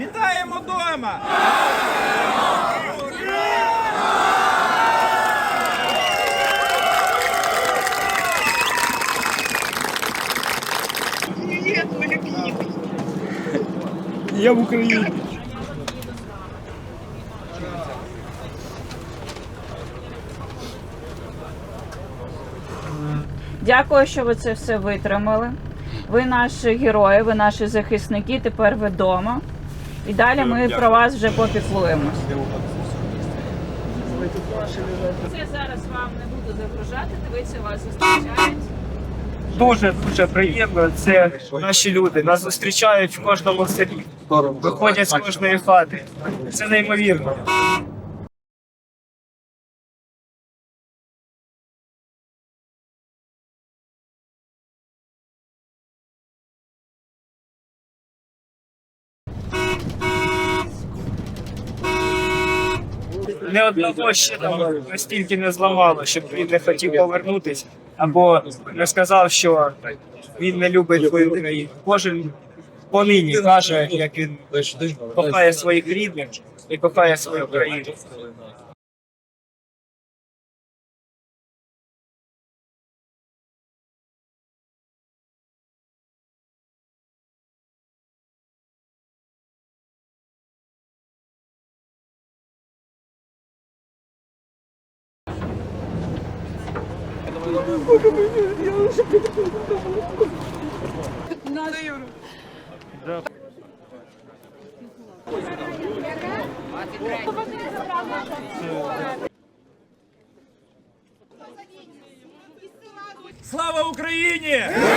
Вітаємо дома! Я в Україні. Дякую, що ви це все витримали. Ви наші герої, ви наші захисники. Тепер ви вдома. І далі ми про вас вже попіклуємось. Це зараз вам не буду загружати. Дивіться, вас зустрічають. Дуже дуже приємно. Це наші люди. Нас зустрічають в кожному селі. Виходять з кожної хати. Це неймовірно. Не одного ще там настільки не зламало, щоб він не хотів повернутися, або не сказав, що він не любить свою країну. Кожен понині каже, як він кохає своїх рідних і кохає свою країну. Bırakın beni. Yanlışlıkla tuttum. Nazlıyorum. Слава Україні!